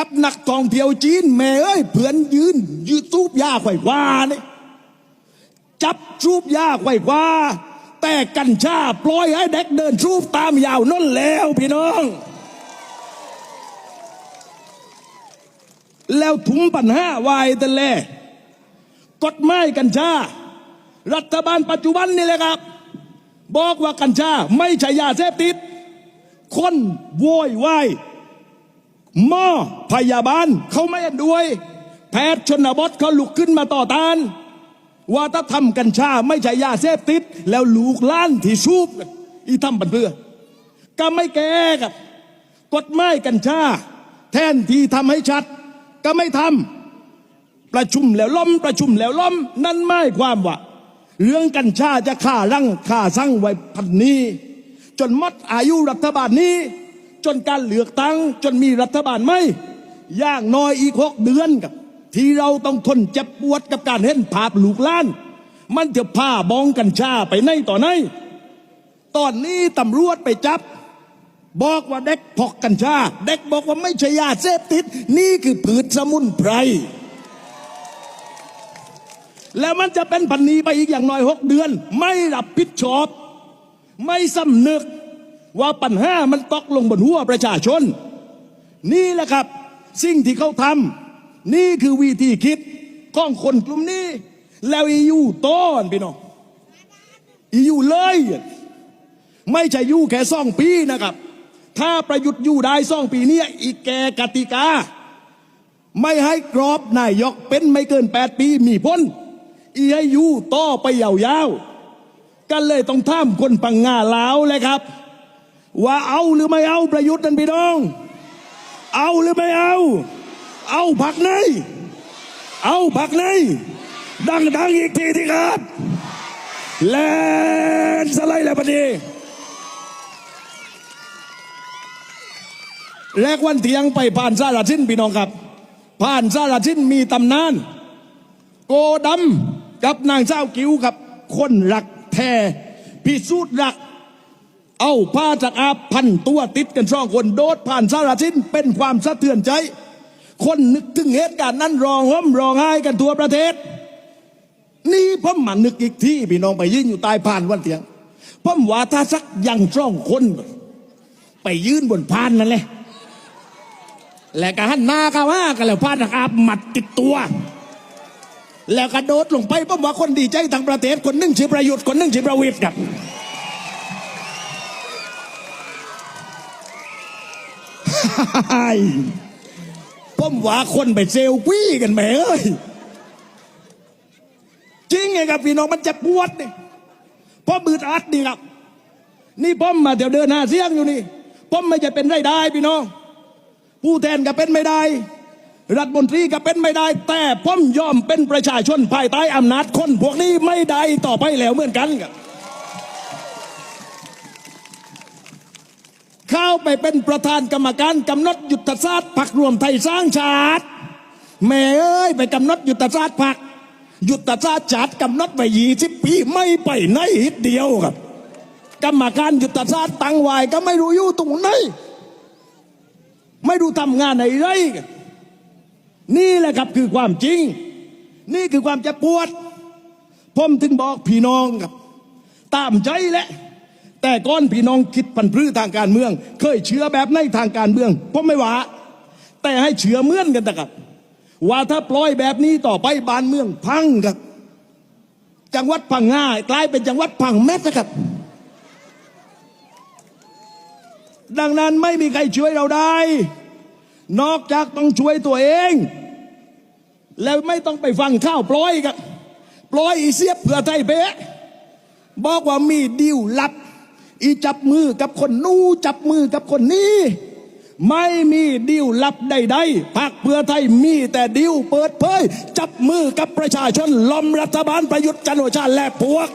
กับนักท่องเที่ยวจีน แม่เอ้ยเพื่อนยืนยืนซูบยาไขว่คว้าเนี่ยจับซูบยาไขว่คว้า แต่กัญชาปล่อยให้เด็กเดินซูบตามยาวนั่นแล้วพี่น้อง แล้วถุงปัญหาวายแต่แลกฎหมายกัญชา รัฐบาลปัจจุบันนี่แหละครับ บอกว่ากัญชาไม่ใช่ยาเสพติด คนโวยวาย หมอพยาบาลเขาไม่เห็นด้วย แพทย์ชนบทเขาลุกขึ้นมาต่อต้านว่าถ้าทำกัญชาไม่ใช่ยาเสพติด แล้วลูกล้านที่ชูบอีทำบันเพื่อ ก็ไม่แก้กับกฎหมายกัญชา แทนที่ทำให้ชัด ก็ไม่ทำประชุมแล้วล้มประชุมแล้วล้ม นั่นหมายความว่า เรื่องกัญชาจะฆ่ารังฆ่าสั่งไว้พันนี้ จนหมดอายุรัฐบาลนี้ จนการเลือกตั้งจนมีรัฐบาลไม่ย่างน้อยอีกหกเดือนกับ ที่เราต้องทนเจ็บปวดกับการเห็นภาพลูกล้าน มันจะพาบองกัญชาไปในต่อในตอนนี้ตำรวจไปจับ บอกว่าเด็กพกกัญชา เด็กบอกว่าไม่ใช่ยาเสพติด นี่คือผืชสมุนไพรแล้วมันจะเป็นพันนีไปอีกอย่างน้อยหกเดือน ไม่รับผิดชอบ ไม่สำนึก ว่าปัญหามันตกลงบนหัวประชาชน นี่แหละครับ สิ่งที่เขาทำนี่คือวิธีคิดของคนกลุ่มนี้ แล้วอียูต้อนพี่น้องอียูเลย ไม่ใช่อยู่แค่สองปีนะครับ ถ้าประยุทธ์อยู่ได้สองปีเนี้อีกแกกติกา ไม่ให้กรอบนายกเป็นไม่เกินแปดปีมีพ้นอีให้อยู่ต่อไปยาวๆกันเลยต้องท่ามคนปังงาลาวเลยครับ ว่าเอาหรือไม่เอาประยุทธ์นั่นพี่น้อง เอาหรือไม่เอา เอาผักในเอาผักในดังๆอีกทีที่ครับแลนสไลด์แล้วพอดีแรกวันเที่ยงไปผ่านซาลาชินพี่น้องครับ ผ่านซาลาชินมีตำนาน โกดำกับนางเจ้ากิ๋วกับ คนรักแท้พิสูจน์รัก เอา ผ้าจากอาพันตัวติดกันสองคนโดดผ่านซาลาชินเป็นความสะเทือนใจ คนนึกถึงเหตุการณ์นั้นร้องห่มร้องไห้กันทั่วประเทศ นี่ผมมานึกอีกที่พี่น้องไปยืนอยู่ใต้ผ่านวันเตียงผมว่าถ้าสักย่างสองคน ไปยืนบนพานนั่นแหละแล้วก็หันหน้าก็ว่ากันแล้วพานจากอาบหมัดติดตัว แล้วกระโดดลงไปผมว่าคนดีใจทั้งประเทศคนนึ่งชื่อประยุทธ์คนนึ่งชื่อประวิตรครับ ผมว่าคนไปเซลฟี่กันแหมเอ้ยจริงไงครับพี่น้องมันจะปวดนี่เพราะบืดอัดนี่ครับ นี่ผมมาเดี๋ยวเดินหาเสียงอยู่นี่ผมไม่จะเป็นไรได้พี่น้อง ผู้แทนก็เป็นไม่ได้ รัฐมนตรีก็เป็นไม่ได้ แต่ผมยอมเป็นประชาชนภายใต้อำนาจคนพวกนี้ไม่ได้ต่อไปแล้วเหมือนกันครับ เข้าไปเป็นประธานกรรมการกำหนดยุทธศาสตร์พรรครวมไทยสร้างชาติ แม่เอ้ยไปกำหนดยุทธศาสตร์พรรคยุทธศาสตร์ชาติกำหนดไปยี่สิบปีไม่ไปไหนฮิตเดียวครับ กรรมการยุทธศาสตร์ตั้งไว้ก็ไม่รู้อยู่ตรงไหนไม่รู้ทำงานไหนไรนี่แหละครับคือความจริง นี่คือความเจ็บปวดผมถึงบอกพี่น้องครับ ตามใจแหละ แต่ก้อนพี่น้องคิดพันธุ์พืชทางการเมือง เคยเชื่อแบบในทางการเมืองผมไม่ว่า แต่ให้เชื่อเมื่อนกันนะครับว่าถ้าปล่อยแบบนี้ต่อไปบ้านเมืองพังครับ จังหวัดพังง่ายกลายเป็นจังหวัดพังแมสนะครับ ดังนั้นไม่มีใครช่วยเราได้ นอกจากต้องช่วยตัวเอง แล้วไม่ต้องไปฟังข้าวปล่อยกันปล่อยอีเสียบเผื่อไทยเป๊ะบอกว่ามีดิวลับ อีจับมือกับคนนู้จับมือกับคนนี้ ไม่มีดิวลับใดๆพรรคเพื่อไทยมีแต่ดิวเปิดเผย จับมือกับประชาชนล้อมรัฐบาลประยุทธ์จันโอชาและพวก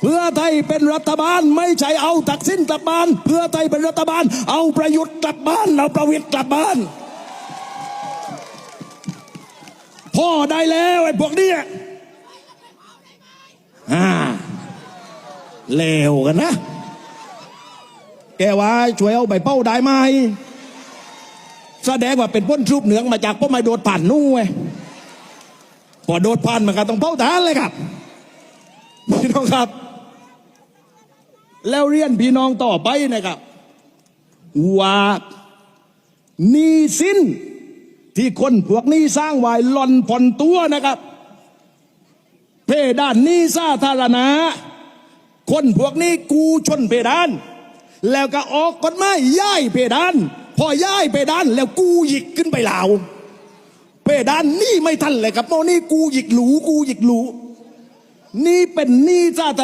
เพื่อไทยเป็นรัฐบาลไม่ใช่เอาทักษิณกลับบ้าน เพื่อไทยเป็นรัฐบาล เอาประยุทธ์กลับบ้านเอาประวิตรกลับบ้านพ่อได้แล้วไอ้พวกเนี้ย เลวกันนะ แกว่าช่วยเอาใบเป้าได้ไหมแสดงว่าเป็นพ้นรูปเหนืองมาจากพ่อไม่โดดผ่านนู่นเว้ยพอโดดผ่านมันก็ต้องเผาทานเลยครับพี่น้องครับ แล้วเรียนพี่น้องต่อไปนะครับ ว่านี้สินที่คนพวกนี้สร้างไว้หล่อนผ่อนตัวนะครับ เพดานนี้สาธารณะ คนพวกนี้กูชนเพดาน แล้วก็ออกกฎหมายย้ายเพดาน พอย้ายเพดานแล้วกูหยิกขึ้นไปลาวเพดานนี่ไม่ทันเลยครับโมนี่กูหยิกหลูกูหยิกหลูนี่เป็นหนี้จ้ารณะ